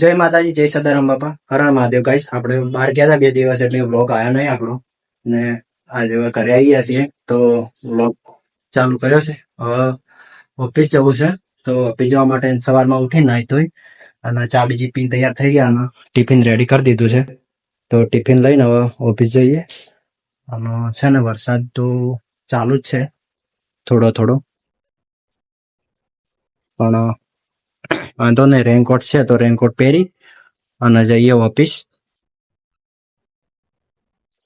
જય માતાજી, જય સદારામ બાપા. હર હર મહાદેવ ગાઈસ આપણે બહાર ગયા હતા બે દિવસ એટલે બ્લોગ આવ્યો નહીં આપણો. ને આજે ઘરે આવી ગયા છીએ, તો બ્લોગ ચાલુ કર્યો છે. હવે ઓફિસ જવું છે, તો ઓફિસ જવા માટે સવારમાં ઉઠી નાહી ધોઈ અને ચા બીજી પીને તૈયાર થઈ ગયા અને ટિફિન રેડી કરી દીધું છે. તો ટિફિન લઈને હવે ઓફિસ જઈએ. અને છે ને વરસાદ તો ચાલુ જ છે, થોડો થોડો. પણ વાંધો નહીં રેનકોટ છે તો રેનકોટ પહેરી અને જઈએ ઓફિસ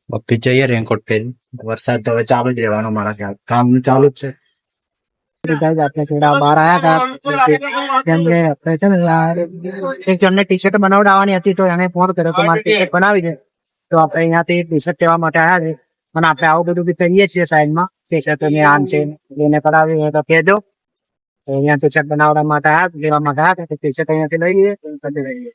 ઓફિસ જઈએ રેનકોટ પહેરી. વરસાદ તો હવે ચાલુ જ રહેવાનો મારા ખ્યાલ. કામ ચાલુ જ છે. આપણે ને ટી શર્ટ બનાવડાવવાની હતી તો એને ફોન કર્યો તો મારે ટી બનાવી દે. તો આપણે અહીંયાથી ટી શર્ટ કહેવા માટે આવ્યા છે આપણે આવું બધું બી કરીએ છીએ સાઈડમાં ટી શર્ટ આમ છે, એને કહેજો. અહીંયા ટી શર્ટ બનાવવા માટે આ લેવા માટે આવ્યા ટી શર્ટ અહીંયાથી લઈ લઈએ,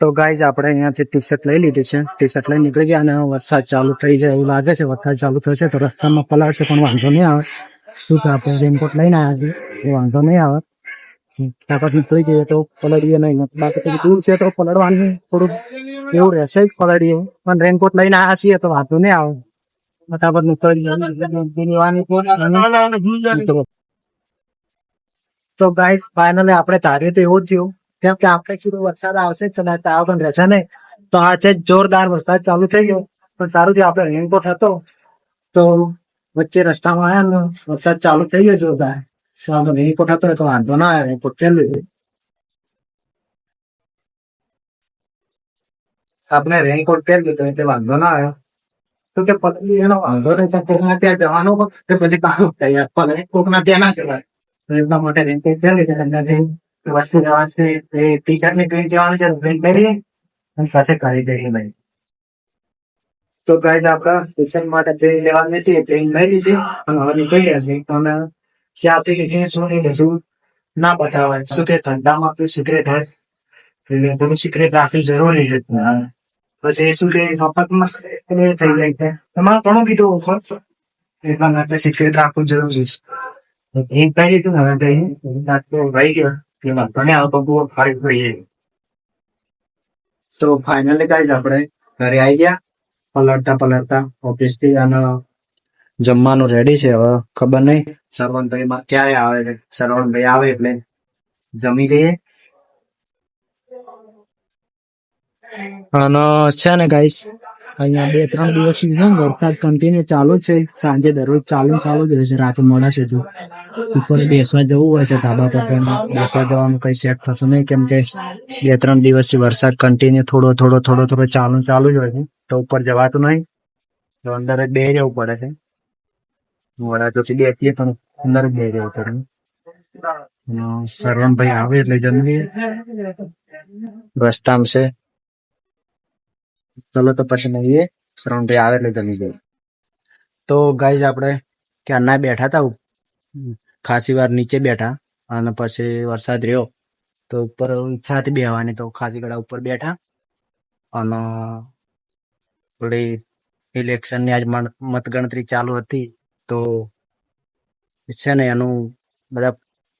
તો ગાઈઝ આપણે અહીંયાથી ટી શર્ટ લઈ લીધી છે. ટી શર્ટ લઈ નીકળી ગયા અને વરસાદ ચાલુ થઈ જાય એવું લાગે છે. વરસાદ ચાલુ થશે તો રસ્તામાં પલાળશે પણ વાંધો નહીં આવે. શું કે આપણે રેનકોટ લઈને આવ્યા છીએ? વાંધો નહીં આવે. તાકાત નીકળી જઈએ તો પલળીએ નહીં બાકી દૂર છે તો પલળવાનું થોડુંક એવું રહેશે જ પલળીએ. પણ રેનકોટ લઈને આવ્યા છીએ તો વાંધો નહીં આવે. ફટાફટ નીકળી તો ગાઈસ ફાઇનલી આપણે ધાર્યું તો એવું થયું. કેમ કે આપણે કીધું વરસાદ આવશે કદાચ તાવ પણ રહેશે નહીં. તો આ છે જોરદાર વરસાદ ચાલુ થઈ ગયો. પણ સારું થયું, આપણે રેનકોટ હતો તો વચ્ચે રસ્તામાં આવ્યા ને, વરસાદ ચાલુ થઈ ગયો જોરદાર. તો રેનકોટ હતો તો વાંધો ના આવે રેનકોટ પહેરી લીધું આપણે રેનકોટ પહેરી લીધો એટલે વાંધો ના આવ્યો તો કે પતલી એનો વાંધો નહીં ત્યાં જવાનો પણ પછી કામ તૈયાર પણ કોકના ત્યાં ના જવાય. તો માટે રેનકોટ પહેરી લીધો જે વસ્તુ જવાનું છે, એ ટી શર્ટ ને પહેરી જવાનું છે પહેરીએ અને પાસે કરી દઈએ ભાઈ. તો ગાઈઝ આપણા સ્ટેશન માટે ટ્રેન લેવાની હતી ટ્રેન લઈ લીધી. અને હવે નીકળ્યા છે અને અમે ત્યાંથી કે શું નહીં બધું ના બતાવે શું કે ધંધામાં આપણું સિક્રેટ હોય? રાખવું સિગરેટ રાખવી જરૂરી છે. પછી શું કે મફતમાં થઈ જાય છે. એમાં ઘણું બીજું ઓફર એટલા માટે સિક્રેટ રાખવું જરૂરી છે. એ કઈ રીતું હવે તો રહી ગયો એમાં જોઈએ તો ફાઇનલી ગાઈઝ આપણે ઘરે આવી ગયા પલળતા પલળતા ઓફિસથી અને જમવાનું રેડી છે હવે ખબર નહીં સરવણભાઈ માં ક્યારે આવે છે. સરવણભાઈ આવે એટલે જમી જઈએ. અને છે ને ગાઈસ અહીંયા બે ત્રણ દિવસ વરસાદ કન્ટિન્યુ ચાલુ છે. સાંજે દરરોજ ચાલુ ચાલુ જ રહેશે રાત મોડા છે જો ઉપર બેસવા જવું હોય છે, ધાબા પર પણ બેસવા જવાનું કઈ સેટ થશે નહીં, કેમ કે બે ત્રણ દિવસથી વરસાદ કન્ટિન્યુ થોડો થોડો થોડો થોડો ચાલુ ચાલુ જ હોય છે. તો ઉપર જવાતું નહીં. તો અંદર જ બે જવું પડે છે. વડા તો બેસીએ પણ અંદર જ બે જવું પડે. સરવણભાઈ આવે એટલે જલ્દી રસ્તામાં છે ચલો તો પછી નહીં શ્રવણભાઈ આવે એટલે જમી જાય તો ગાઈઝ આપણે ક્યારના બેઠા હતા? ખાસી વાર નીચે બેઠા અને પછી વરસાદ રહ્યો તો ઉપર ઈચ્છા બેહવાની તો ખાસી ગળા ઉપર બેઠા અને થોડી ઇલેક્શનની આજ મતગણતરી ચાલુ હતી તો છે ને એનું બધા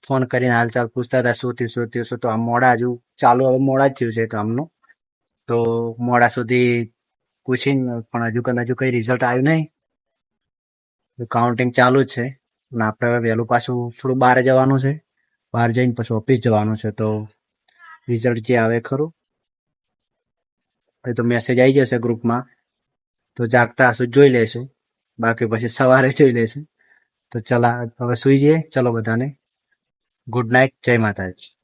ફોન કરીને હાલચાલ પૂછતા હતા શું થયું શું થયું, શું તો આમ મોડા હજુ ચાલુ, હવે મોડા જ થયું છે કામનું. તો મોડા સુધી પૂછીને પણ હજુ કદાચ હજુ કઈ રિઝલ્ટ આવ્યું નહીં. કાઉન્ટિંગ ચાલુ જ છે. અને આપણે હવે વહેલું પાછું થોડું બહાર જવાનું છે. બહાર જઈને પછી ઓફિસ જવાનું છે, તો રિઝલ્ટ જે આવે ખરું. એ તો મેસેજ આવી જશે ગ્રુપમાં તો જાગતા હશો, જોઈ લેશું. બાકી પછી સવારે જોઈ લેશું. તો ચલા, હવે સુઈ જઈએ. ચલો બધાને. ગુડ નાઇટ જય માતાજી.